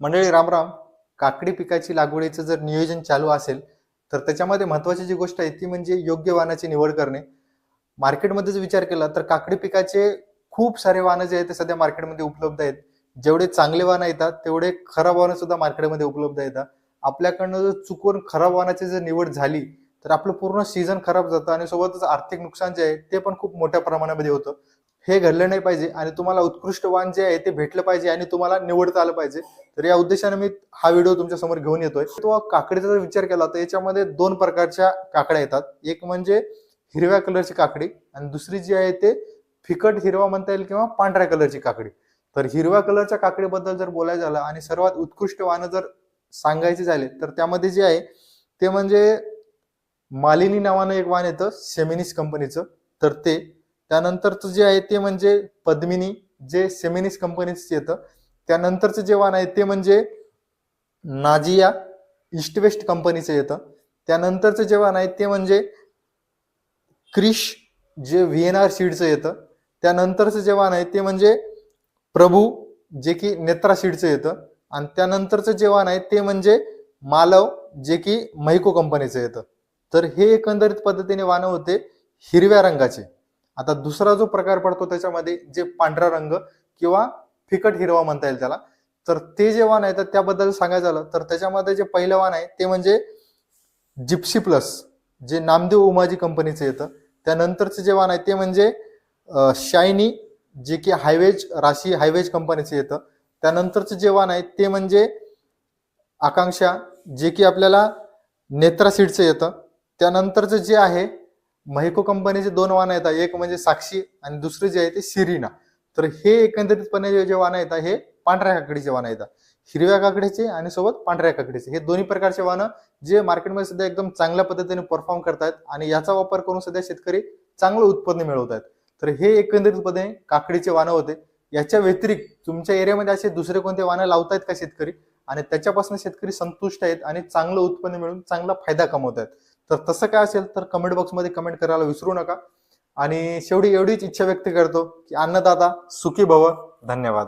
मंडळी रामराम काकडी पिकाची लागवडीचं जर नियोजन चालू असेल तर त्याच्यामध्ये महत्वाची जी गोष्ट आहे ती म्हणजे योग्य वाहनाची निवड करणे. मार्केटमध्ये जर विचार केला तर काकडी पिकाचे खूप सारे वाहनं जे आहेत ते सध्या मार्केटमध्ये उपलब्ध आहेत. जेवढे चांगले वाहनं येतात तेवढे खराब वाहनं सुद्धा मार्केटमध्ये उपलब्ध येतात. आपल्याकडनं जर चुकून खराब वाहनाची जर निवड झाली तर आपलं पूर्ण सीझन खराब जातं आणि सोबतच आर्थिक नुकसान जे आहे ते पण खूप मोठ्या प्रमाणामध्ये होतं. हे घडलं नाही पाहिजे आणि तुम्हाला उत्कृष्ट वाण जे आहे ते भेटलं पाहिजे आणि तुम्हाला निवडता आलं पाहिजे. तर या उद्देशाने मी हा व्हिडिओ तुमच्यासमोर घेऊन येतोय. तो काकडीचा जर विचार केला तर याच्यामध्ये दोन प्रकारच्या काकड्या येतात. एक म्हणजे हिरव्या कलरची काकडी आणि दुसरी जी आहे ते फिकट हिरवा म्हणता येईल किंवा पांढऱ्या कलरची काकडी. तर हिरव्या कलरच्या काकडीबद्दल जर बोलायचं झालं आणि सर्वात उत्कृष्ट वाहनं जर सांगायचे झाले तर त्यामध्ये जे आहे ते म्हणजे मालिनी नावानं एक वाहन येतं सेमिनिस कंपनीचं तर ते त्यानंतरचं जे आहे ते म्हणजे पद्मिनी जे सेमिनिस कंपनीचं येतं त्यानंतरचं जे वाहन आहे ते म्हणजे नाजिया ईस्ट वेस्ट कंपनीचं येतं. त्यानंतरचं जे वाहन आहे ते म्हणजे क्रिश जे व्ही एन आर सीडचं येतं. त्यानंतरचं जे वाहन आहे ते म्हणजे प्रभू जे की नेत्रा सीडचं येतं. आणि त्यानंतरचं जे वाहन आहे ते म्हणजे मालव जे की मैको कंपनीचं येतं. तर हे एकंदरीत पद्धतीने वाहनं होते हिरव्या रंगाचे. आता दुसरा जो प्रकार पडतो त्याच्यामध्ये जे पांढरा रंग किंवा फिकट हिरवा म्हणता येईल त्याला तर ते जे वाण आहे तर त्याबद्दल सांगायचं झालं तर त्याच्यामध्ये जे पहिलं वाहन आहे ते म्हणजे जिप्सी प्लस जे नामदेव उमाजी कंपनीचं येतं. त्यानंतरचं जे वाण आहे ते म्हणजे शायनी जे की हायवेज राशी हायवेज कंपनीचं येतं. त्यानंतरचं जे वाण आहे ते म्हणजे आकांक्षा जे की आपल्याला नेत्रा सीडचं येतं. त्यानंतरचं जे आहे महिको कंपनीचे दोन वाहनं येतात एक म्हणजे साक्षी आणि दुसरे जे आहे ते सिरीना. तर हे एकंदरीतपणे जे वाहनं येतात हे पांढऱ्या काकडीचे वाहनं येतात हिरव्या काकडीचे आणि सोबत पांढऱ्या काकडीचे. हे दोन्ही प्रकारचे वाहनं जे मार्केटमध्ये सध्या एकदम चांगल्या पद्धतीने परफॉर्म करतात आणि याचा वापर करून सध्या शेतकरी चांगलं उत्पन्न मिळवत आहेत. तर हे एकंदरीतपणे काकडीचे वाहनं होते. याच्या व्यतिरिक्त तुमच्या एरियामध्ये असे दुसरे कोणते वाहनं लावतायत का शेतकरी? आणि त्याच्यापासून शेतकरी संतुष्ट आहेत आणि चांगलं उत्पन्न मिळून चांगला फायदा कमवत आहेत तर तसं काय असेल तर कमेंट बॉक्समध्ये कमेंट करायला विसरू नका. आणि शेवटी एवढीच इच्छा व्यक्त करतो की अन्नदाता सुखी भव. धन्यवाद.